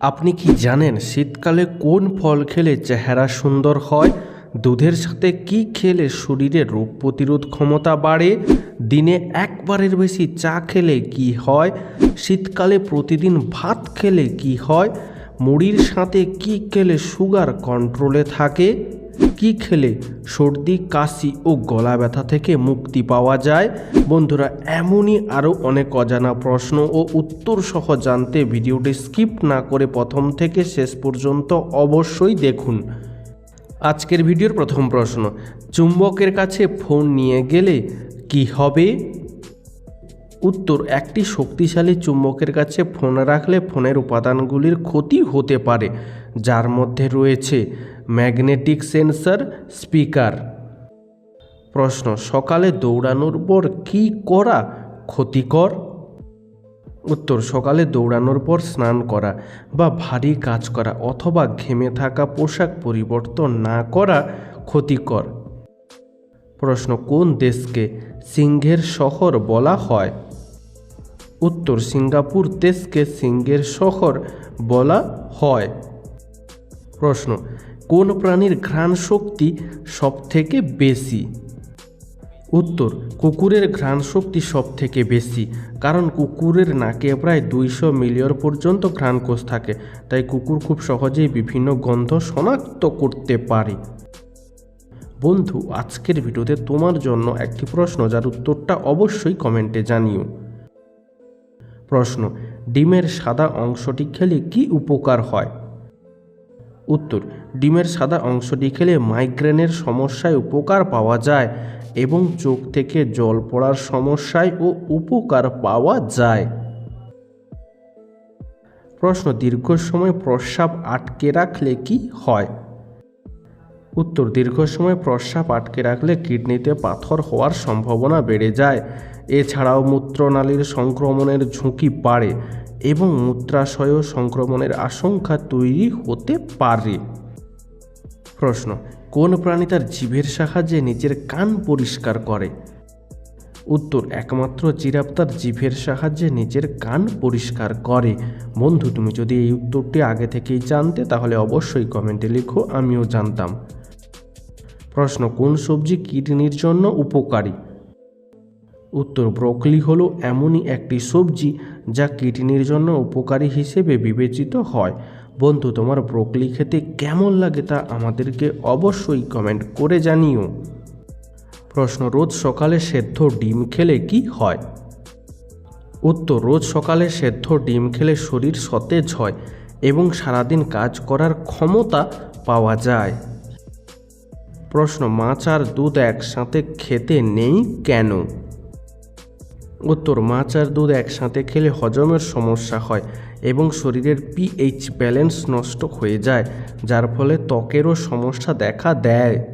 আপনি কি জানেন শীতকালে কোন ফল খেলে চেহারা সুন্দর হয়? দুধের সাথে কি খেলে শরীরে রোগ প্রতিরোধ ক্ষমতা বাড়ে? দিনে একবারের বেশি চা খেলে কি হয়? শীতকালে প্রতিদিন ভাত খেলে কি হয়? মুড়ির সাথে কি খেলে সুগার কন্ট্রোলে থাকে? কি খেলে সর্দি, কাশি ও গলা ব্যথা থেকে মুক্তি পাওয়া যায়? বন্ধুরা, এমনই আরও অনেক অজানা প্রশ্ন ও উত্তর সহ জানতে ভিডিওটি স্কিপ না করে প্রথম থেকে শেষ পর্যন্ত অবশ্যই দেখুন। আজকের ভিডিওর প্রথম প্রশ্ন, চুম্বকের কাছে ফোন নিয়ে গেলে কি হবে? উত্তর, একটি শক্তিশালী চুম্বকের কাছে ফোন রাখলে ফোনের উপাদানগুলির ক্ষতি হতে পারে, যার মধ্যে রয়েছে ম্যাগনেটিক সেন্সর, স্পিকার। প্রশ্ন, সকালে দৌড়ানোর পর কি করা ক্ষতিকর? উত্তর, সকালে দৌড়ানোর পর স্নান করা বা ভারী কাজ করা অথবা ঘেমে থাকা পোশাক পরিবর্তন না করা ক্ষতিকর। প্রশ্ন, কোন দেশকে সিংহের শহর বলা হয়? উত্তর, সিঙ্গাপুর দেশকে সিংহের শহর বলা হয়। প্রশ্ন কোন প্রাণীর ঘ্রাণ শক্তি সবথেকে বেশি? উত্তর, কুকুরের ঘ্রাণ শক্তি সব থেকে বেশি, কারণ কুকুরের নাকে প্রায় দুইশো মিলিয়ন পর্যন্ত ঘ্রাণকোষ থাকে, তাই কুকুর খুব সহজেই বিভিন্ন গন্ধ শনাক্ত করতে পারে। বন্ধু, আজকের ভিডিওতে তোমার জন্য একটি প্রশ্ন, যার উত্তরটা অবশ্যই কমেন্টে জানিও। প্রশ্ন, ডিমের সাদা অংশটি খেলে কি উপকার হয়? উত্তর, ডিমের সাদা অংশটি খেলে মাইগ্রেনের সমস্যায় উপকার পাওয়া যায় এবং চোখ থেকে জল পড়ার সমস্যায় ও উপকার পাওয়া যায়। প্রশ্ন, দীর্ঘ সময় প্রস্রাব আটকে রাখলে কি হয়? উত্তর, দীর্ঘ সময় প্রস্রাব আটকে রাখলে কিডনিতে পাথর হওয়ার সম্ভাবনা বেড়ে যায়। এছাড়াও মূত্রনালীর সংক্রমণের ঝুঁকি বাড়ে। এবং মূত্রাশয় সংক্রমণের আশঙ্কা তৈরি হতে পারে। প্রশ্ন, কোন প্রাণী তার জিভের সাহায্যে নিজের কান পরিষ্কার করে? উত্তর, একমাত্র জিরাফ তার জিভের সাহায্যে নিজের কান পরিষ্কার করে। বন্ধু, তুমি যদি এই উত্তরটি আগে থেকেই জানতে, তাহলে অবশ্যই কমেন্টে লিখো, আমিও জানতাম। প্রশ্ন, কোন সবজি কিডনির জন্য উপকারী? উত্তর, ব্রোকলি হলো এমনই একটি সবজি যা কিডনির জন্য উপকারী হিসেবে বিবেচিত হয়। বন্ধু, তোমার ব্রোকলি খেতে কেমন লাগে তা আমাদেরকে অবশ্যই কমেন্ট করে জানিও। প্রশ্ন, রোজ সকালে সেদ্ধ ডিম খেলে কি হয়? উত্তর, রোজ সকালে সেদ্ধ ডিম খেলে শরীর সতেজ হয় এবং সারাদিন কাজ করার ক্ষমতা পাওয়া যায়। প্রশ্ন, মাছ আর দুধ একসাথে খেতে নেই কেন? উত্তর, মাছ আর দুধ একসাথে খেলে হজমের সমস্যা হয় এবং শরীরের পিএইচ ব্যালেন্স নষ্ট হয়ে যায়, যার ফলে ত্বকেরও সমস্যা দেখা দেয়।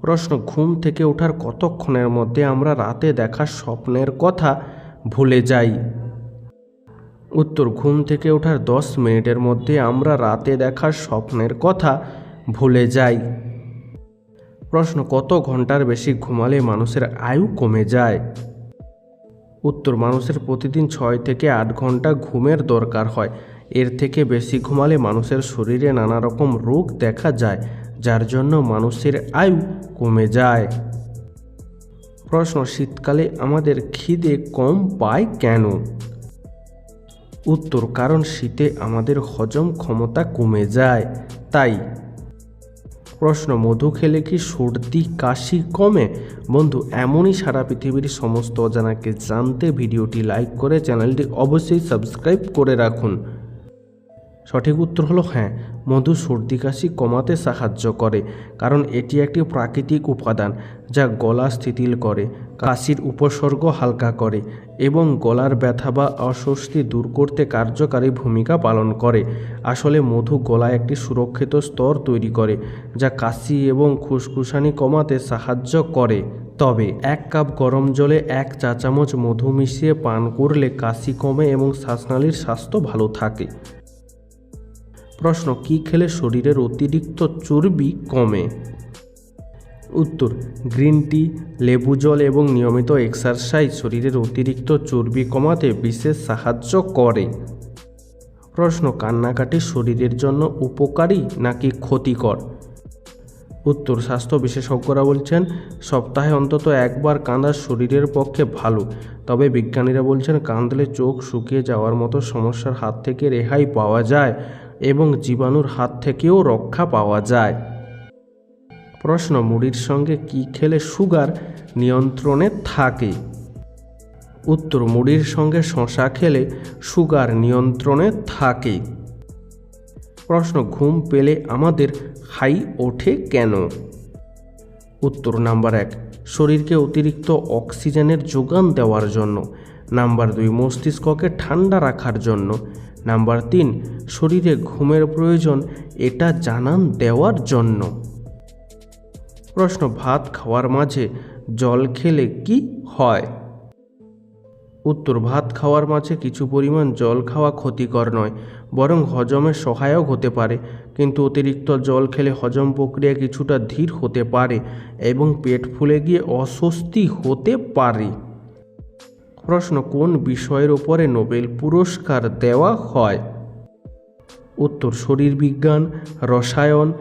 প্রশ্ন, ঘুম থেকে ওঠার কতক্ষণের মধ্যে আমরা রাতে দেখা স্বপ্নের কথা ভুলে যাই? উত্তর, ঘুম থেকে ওঠার দশ মিনিটের মধ্যে আমরা রাতে দেখা স্বপ্নের কথা ভুলে যাই। প্রশ্ন, কত ঘণ্টার বেশি ঘুমালে মানুষের আয়ু কমে যায়? উত্তর মানুষের প্রতিদিন ছয় থেকে আট ঘণ্টা ঘুমের দরকার হয়। এর থেকে বেশি ঘুমালে মানুষের শরীরে নানা রকম রোগ দেখা যায়, যার জন্য মানুষের আয়ু কমে যায়। প্রশ্ন, শীতকালে আমাদের খিদে কম পায় কেন? উত্তর, কারণ শীতে আমাদের হজম ক্ষমতা কমে যায়। তাই প্রশ্ন, মধু খেলে কি সর্দি, কাশি কমে? বন্ধু, এমনই সারা পৃথিবীর সমস্ত অজানাকে জানতে ভিডিওটি লাইক করে চ্যানেলটি অবশ্যই সাবস্ক্রাইব করে রাখুন। সঠিক উত্তর হলো হ্যাঁ। মধু সর্দি কাশি কমাতে সাহায্য করে, কারণ এটি একটি প্রাকৃতিক উপাদান যা গলা স্থিতিল করে, কাশির উপসর্গ হালকা করে এবং গলার ব্যথা বা অস্বস্তি দূর করতে কার্যকারী ভূমিকা পালন করে। আসলে মধু গলায় একটি সুরক্ষিত স্তর তৈরি করে, যা কাশি এবং খুসখুসানি কমাতে সাহায্য করে। তবে এক কাপ গরম জলে এক চা চামচ মধু মিশিয়ে পান করলে কাশি কমে এবং শ্বাসনালীর স্বাস্থ্য ভালো থাকে। প্রশ্ন, কি খেলে শরীরের অতিরিক্ত চর্বি কমে? উত্তর, গ্রিন টি, লেবু জল এবং নিয়মিত এক্সারসাইজ শরীরের অতিরিক্ত চর্বি কমাতে বিশেষ সাহায্য করে। প্রশ্ন, কান্নাকাটি শরীরের জন্য উপকারী নাকি ক্ষতিকর? উত্তর, স্বাস্থ্য বিশেষজ্ঞরা বলছেন, সপ্তাহে অন্তত একবার কাঁদা শরীরের পক্ষে ভালো। তবে বিজ্ঞানীরা বলছেন, কাঁদলে চোখ শুকিয়ে যাওয়ার মতো সমস্যার হাত থেকে রেহাই পাওয়া যায়। এবং জীবাণুর হাত থেকেও রক্ষা পাওয়া যায়। প্রশ্ন, মুড়ির সঙ্গে কি খেলে সুগার নিয়ন্ত্রণে থাকে? উত্তর, মুড়ির সঙ্গে শশা খেলে সুগার নিয়ন্ত্রণে থাকে। প্রশ্ন, ঘুম পেলে আমাদের হাই ওঠে কেন? উত্তর, নাম্বার এক, শরীরকে অতিরিক্ত অক্সিজেনের যোগান দেওয়ার জন্য। নাম্বার দুই, মস্তিষ্ককে ঠান্ডা রাখার জন্য। নাম্বার তিন, শরীরে ঘুমের প্রয়োজন, এটা জানান দেওয়ার জন্য। প্রশ্ন, ভাত খাওয়ার মাঝে জল খেলে কি হয়? উত্তর, ভাত খাওয়ার মাঝে কিছু পরিমাণ জল খাওয়া ক্ষতিকর নয়, বরং হজমে সহায়ক হতে পারে, কিন্তু অতিরিক্ত জল খেলে হজম প্রক্রিয়া কিছুটা ধীর হতে পারে এবং পেট ফুলে গিয়ে অস্বস্তি হতে পারে। প্রশ্ন, কোন বিষয়ের ওপরে নোবেল পুরস্কার দেওয়া হয়? উত্তর শরীরবিজ্ঞান রসায়ন,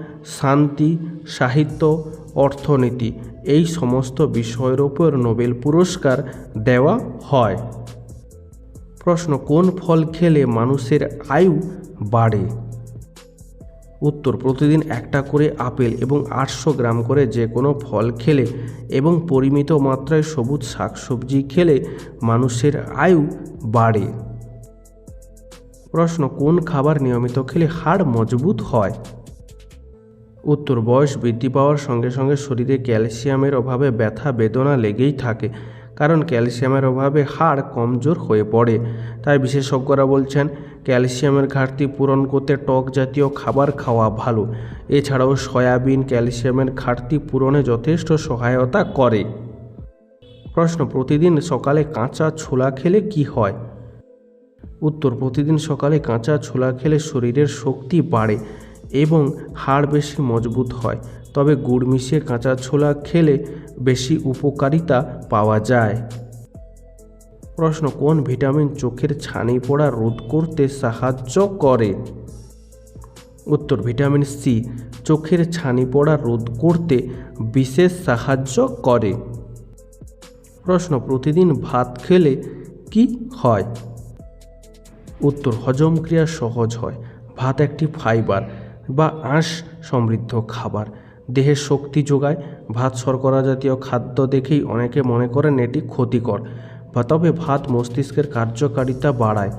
শান্তি, সাহিত্য, অর্থনীতি। এই সমস্ত বিষয়ের ওপর নোবেল পুরস্কার দেওয়া হয়। প্রশ্ন, কোন ফল খেলে মানুষের আয়ু বাড়ে? উত্তর। প্রতিদিন একটা করে আপেল এবং আটশো গ্রাম করে যে কোনো ফল খেলে এবং পরিমিত মাত্রায় সবুজ শাকসবজি খেলে মানুষের আয়ু বাড়ে। প্রশ্ন, কোন খাবার নিয়মিত খেলে হাড় মজবুত হয়? উত্তর, বয়স বৃদ্ধি পাওয়ার সঙ্গে সঙ্গে শরীরে ক্যালসিয়ামের অভাবে ব্যথা, বেদনা লেগেই থাকে, কারণ ক্যালসিয়ামের অভাবে হাড় কমজোর হয়ে পড়ে। তাই বিশেষজ্ঞরা বলছেন ক্যালসিয়ামের ঘাটতি পূরণ করতে টক জাতীয় খাবার খাওয়া ভালো। এছাড়াও সয়াবিন, ক্যালসিয়ামের ঘাটতি পূরণে যথেষ্ট সহায়তা করে। প্রশ্ন, প্রতিদিন সকালে কাঁচা ছোলা খেলে কি হয়? উত্তর, প্রতিদিন সকালে কাঁচা ছোলা খেলে শরীরের শক্তি বাড়ে এবং হাড় বেশি মজবুত হয়। তবে গুড় মিশিয়ে কাঁচা ছোলা খেলে বেশি উপকারিতা পাওয়া যায়। প্রশ্ন, কোন ভিটামিন চোখের ছানি পড়া রোধ করতে সাহায্য করে? উত্তর, ভিটামিন সি চোখের ছানি পড়া রোধ করতে বিশেষ সাহায্য করে। প্রশ্ন, প্রতিদিন ভাত খেলে কি হয়? উত্তর, হজম ক্রিয়া সহজ হয়। ভাত একটি ফাইবার বা আঁশ সমৃদ্ধ খাবার। দেহে শক্তি যোগায়। ভাত শর্করা জাতীয় খাদ্য দেখেই অনেকে মনে করেন এটি ক্ষতিকর। বা তবে ভাত মস্তিষ্কের কার্যকারিতা বাড়ায়।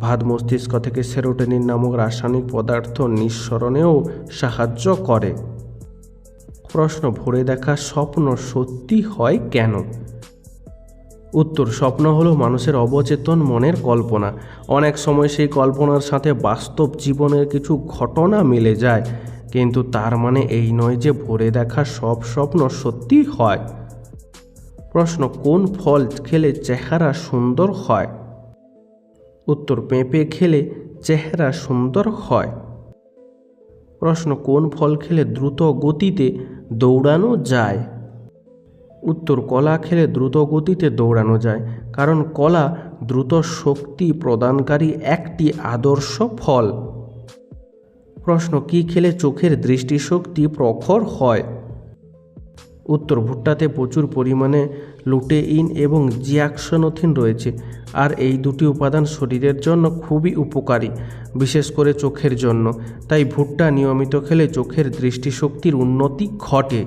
ভাত মস্তিষ্ক থেকে সেরোটেনিন নামক রাসায়নিক পদার্থ নিঃসরণেও সাহায্য করে। প্রশ্ন, ভরে দেখা স্বপ্ন সত্যি হয় কেন? উত্তর, স্বপ্ন হলো মানুষের অবচেতন মনের কল্পনা। অনেক সময় সেই কল্পনার সাথে বাস্তব জীবনের কিছু ঘটনা মিলে যায়। কিন্তু তার মানে এই নয় যে ভরে দেখা সব স্বপ্ন সত্যি হয়। প্রশ্ন, কোন ফল খেলে চেহারা সুন্দর হয়? উত্তর, পেঁপে খেলে চেহারা সুন্দর হয়। প্রশ্ন, কোন ফল খেলে দ্রুত গতিতে দৌড়ানো যায়? উত্তর, কলা খেলে দ্রুত গতিতে দৌড়ানো যায়, কারণ কলা দ্রুত শক্তি প্রদানকারী একটি আদর্শ ফল। প্রশ্ন, কি খেলে চোখের দৃষ্টিশক্তি প্রখর হয়? উত্তর ভুট্টাতে প্রচুর পরিমাণে লুটেইন এবং জিয়াক্সনোথিন রয়েছে, আর এই দুটি উপাদান শরীরের জন্য খুবই উপকারী, বিশেষ করে চোখের জন্য। তাই ভুট্টা নিয়মিত খেলে চোখের দৃষ্টিশক্তির উন্নতি ঘটে।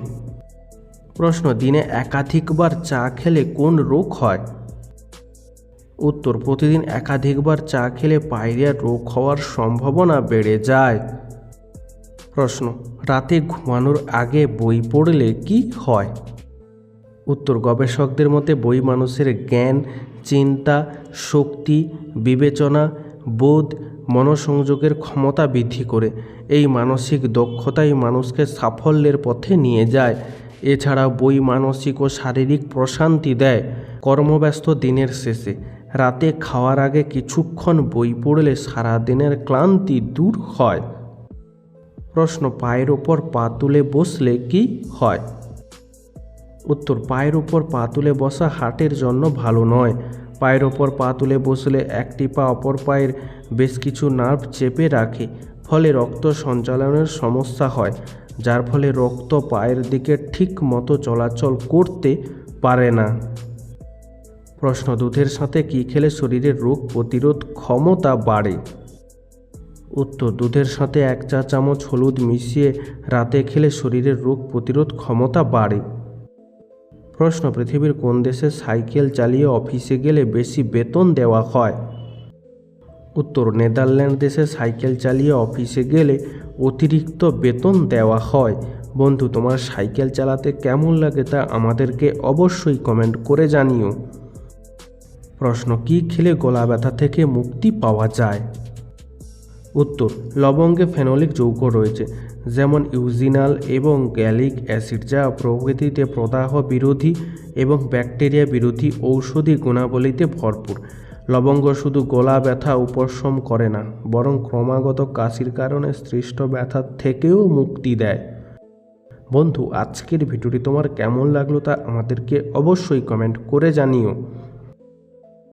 প্রশ্ন, দিনে একাধিকবার চা খেলে কোন রোগ হয়? উত্তর, প্রতিদিন একাধিকবার চা খেলে পায়রিয়ার রোগ হওয়ার সম্ভাবনা বেড়ে যায়। প্রশ্ন, রাতে ঘুমানোর আগে বই পড়লে কি হয়? উত্তর, গবেষকদের মতে বই মানুষের জ্ঞান, চিন্তা, শক্তি, বিবেচনা, বোধ, মনোসংযোগের ক্ষমতা বৃদ্ধি করে। এই মানসিক দক্ষতাই মানুষকে সাফল্যের পথে নিয়ে যায়। এছাড়া বই মানসিক ও শারীরিক প্রশান্তি দেয় কর্মব্যস্ত দিনের শেষে। রাতে খাওয়ার আগে কিছুক্ষণ বই পড়লে সারাদিনের ক্লান্তি দূর হয়। প্রশ্ন পায়ের ওপর পা তুলে বসলে কি হয়? উত্তর, পায়ের উপর পা তুলে বসা হার্টের জন্য ভালো নয়। পায়ের ওপর পা তুলে বসলে একটি পা অপর পায়ের বেশ কিছু নার্ভ চেপে রাখে, ফলে রক্ত সঞ্চালনের সমস্যা হয়, যার ফলে রক্ত পায়ের দিকে ঠিক মতো চলাচল করতে পারে না। প্রশ্ন, দুধের সাথে কী খেলে শরীরের রোগ প্রতিরোধ ক্ষমতা বাড়ে? উত্তর, দুধের সাথে এক চা চামচ হলুদ মিশিয়ে রাতে খেলে শরীরের রোগ প্রতিরোধ ক্ষমতা বাড়ে। প্রশ্ন, পৃথিবীর কোন দেশে সাইকেল চালিয়ে অফিসে গেলে বেশি বেতন দেওয়া হয়? উত্তর, নেদারল্যান্ড দেশে সাইকেল চালিয়ে অফিসে গেলে অতিরিক্ত বেতন দেওয়া হয়। বন্ধু, তোমার সাইকেল চালাতে কেমন লাগে তা আমাদেরকে অবশ্যই কমেন্ট করে জানিও। প্রশ্ন, কী খেলে গলা ব্যথা থেকে মুক্তি পাওয়া যায়? উত্তর, লবঙ্গে ফেনোলিক যৌগ রয়েছে, যেমন ইউজিনাল এবং গ্যালিক অ্যাসিড যা প্রকৃতিতে প্রদাহ বিরোধী এবং ব্যাকটেরিয়া বিরোধী ঔষধি গুণাবলীতে ভরপুর। লবঙ্গ শুধু গলা ব্যথা উপশম করে না, বরং ক্রমাগত কাশির কারণে সৃষ্ট ব্যথা থেকেও মুক্তি দেয়। বন্ধু, আজকের ভিডিওটি তোমার কেমন লাগল তা আমাদেরকে অবশ্যই কমেন্ট করে জানিও।